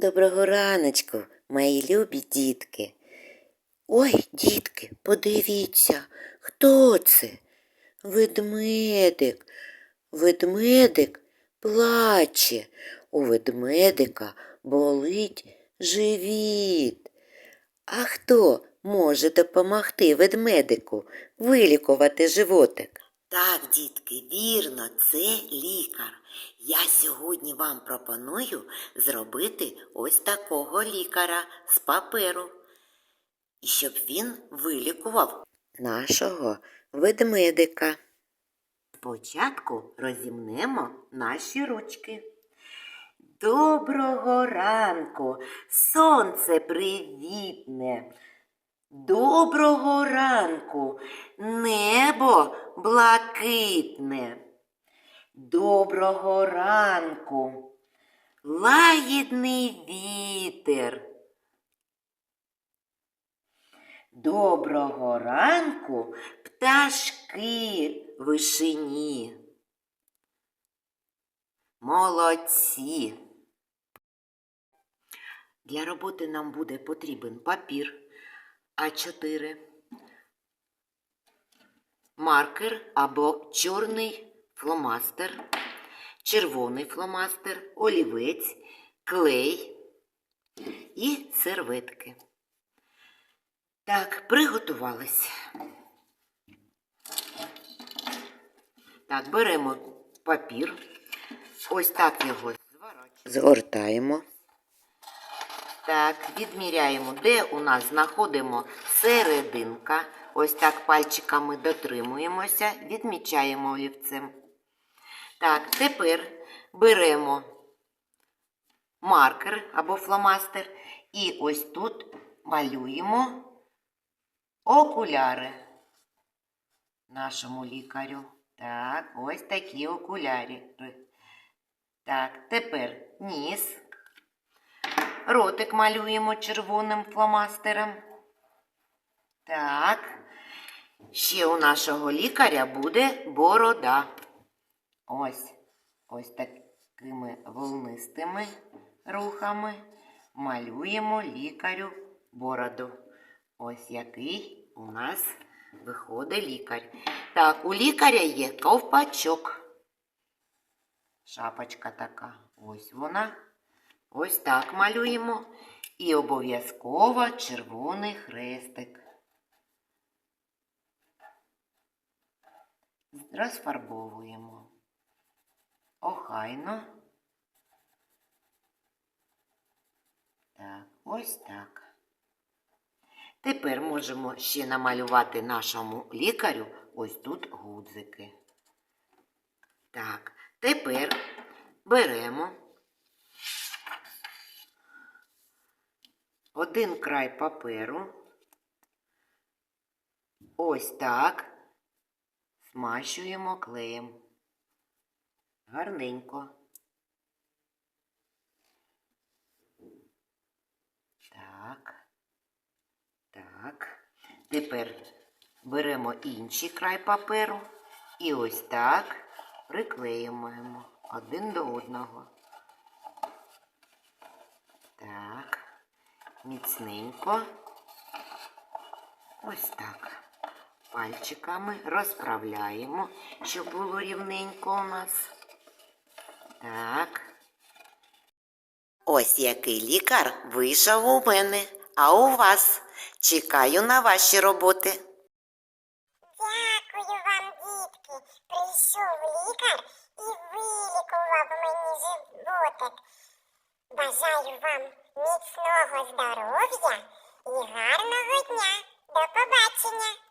Доброго раночку, мої любі дітки. Ой, дітки, подивіться, хто це? Ведмедик. Ведмедик плаче. У ведмедика болить живіт. А хто може допомогти ведмедику вилікувати животик? Так, дітки, вірно, це лікар. Я сьогодні вам пропоную зробити ось такого лікаря з паперу. І щоб він вилікував нашого ведмедика. Спочатку розімнемо наші ручки. Доброго ранку, сонце привітне. Доброго ранку, небо блакитне. Доброго ранку, лагідний вітер. Доброго ранку, пташки вишині. Молодці. Для роботи нам буде потрібен папір А4, маркер або чорний фломастер, червоний фломастер, олівець, клей і серветки. Так, приготувались. Так, беремо папір. Ось так його згортаємо. Так, відміряємо, де у нас знаходимо серединка. Ось так пальчиками дотримуємося, відмічаємо олівцем. Так, тепер беремо маркер або фломастер і ось тут малюємо окуляри нашому лікарю. Так, ось такі окуляри. Так, тепер ніс. Ротик малюємо червоним фломастером. Так. Ще у нашого лікаря буде борода. Ось. Ось такими волнистими рухами малюємо лікарю бороду. Ось який у нас виходить лікар. Так, у лікаря є ковпачок. Шапочка така. Ось вона. Ось так малюємо. І обов'язково червоний хрестик. Розфарбовуємо. Охайно. Так, ось так. Тепер можемо ще намалювати нашому лікарю ось тут гудзики. Так, тепер беремо один край паперу. Ось так. Смащуємо клеєм. Гарненько. Так. Так. Тепер беремо інший край паперу і ось так приклеюємо один до одного. Так, міцненько. Ось так. Пальчиками розправляємо, щоб було рівненько у нас. Так. Ось який лікар вийшов у мене, а у вас. Чекаю на ваші роботи. Дякую вам, дітки. Прийшов лікар і вилікував мені животик. Бажаю вам міцного здоров'я і гарного дня. До побачення.